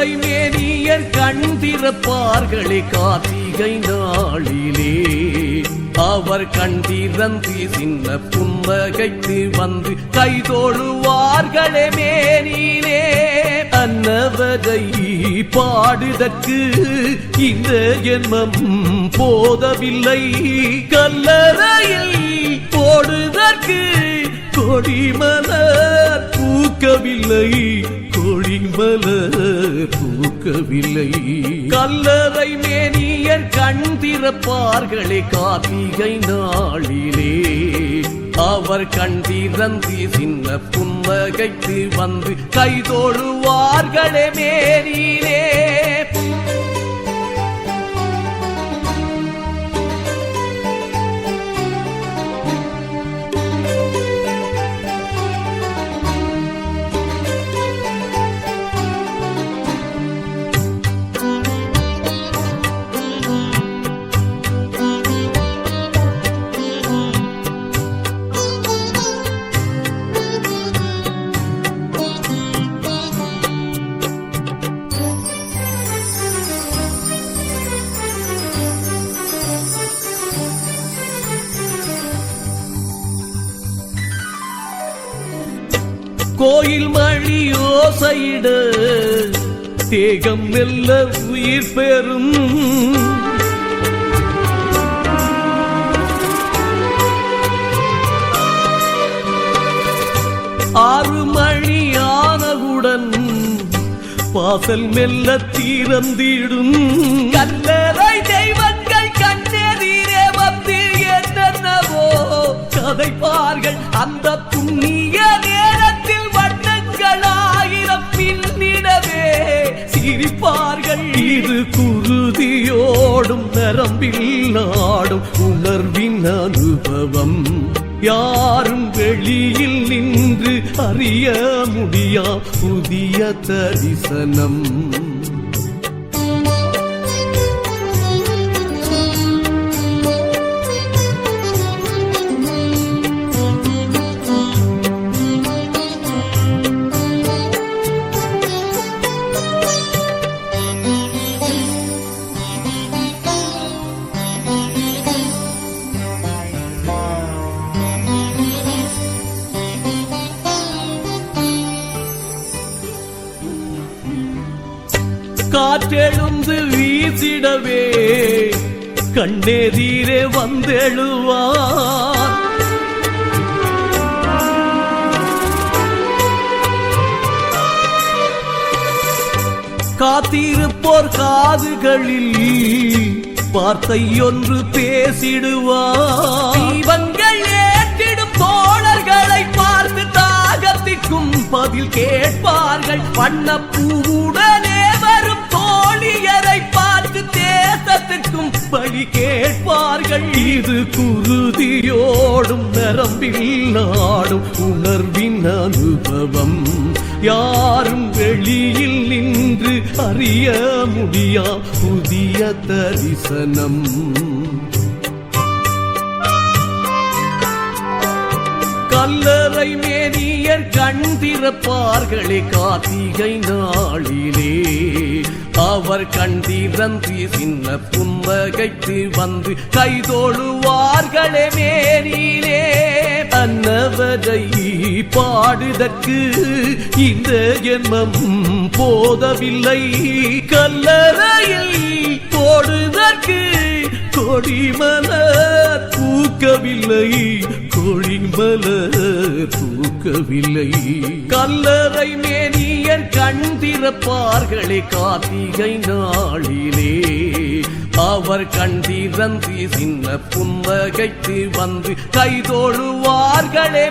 கல்லறை மேனியர் கண் திறப்பார்களே கார்த்திகை நாளிலே. அவர் கண் திறந்து சின்ன புன்னகைத்து வந்து கைதோழுவார்களே மேனிலே. அன்னவதை பாடுதற்கு இந்த ஜென்மம் போதவில்லை. கல்லறையில் போடுதற்கு கொடிமலர் பூக்கவில்லை. கொடிமலர் பூக்கவில்லை. கல்லறை மேனியர் கண் திறப்பார்களே கார்த்திகை நாளிலே. அவர் கண் திறந்து சின்ன புன்னகைத்து வந்து கைதோழுவார்களே மேனிலே. கோயில் மணி ஓசையிட. தேகம் மெல்ல உயிர் பெறும். ஆறு மணி ஆனவுடன் வாசல் மெல்ல தீரந்திடும். கல்லறை தெய்வங்கள் கண்ணெதிரே வந்து என்னென்னவோ. கதைப்பார்கள் அந்த புண்ணி நரம்பில் நாடும் உணர்வின் அனுபவம். யாரும் வெளியில் நின்று அறிய முடியா புதிய தரிசனம். காற்றெழுந்து வீசிடவே. கண்ணெதிரே வந்தெழுவார். காத்திருப்போர் காதுகளில் வார்த்தை ஒன்று பேசிடுவார். தீபங்கள் ஏற்றிடும் தோழர்களை பார்த்து தாகத்திற்கும் பதில் கேட்பார்கள். பண்ண பூட பலி கேட்பார்கள். இது குருதியோடும் நரம்பில் நாடும் உணர்வின் அனுபவம். யாரும் வெளியில் நின்று அறிய முடியா புதிய தரிசனம். கல்லறை மேனியர் கண் திறப்பார்களே கார்த்திகை நாளிலே. அவர் கண்டிரந்து சின்ன புன்னகைத்து வந்து கைதோழுவார்களே மேனிலே. அன்னவதை பாடுதற்கு இந்த ஜென்மம் போதவில்லை. கல்லறையில் போடுதற்கு கொடிமலர் பூக்கவில்லை. கொடிமலர் தூக்கவில்லை கல்லறை மேனியர் கண் திறப்பார்களே கார்த்திகை நாளிலே. அவர் கண்டிரந்து சின்ன புன்னகைத்து வந்து கைதோழுவார்களே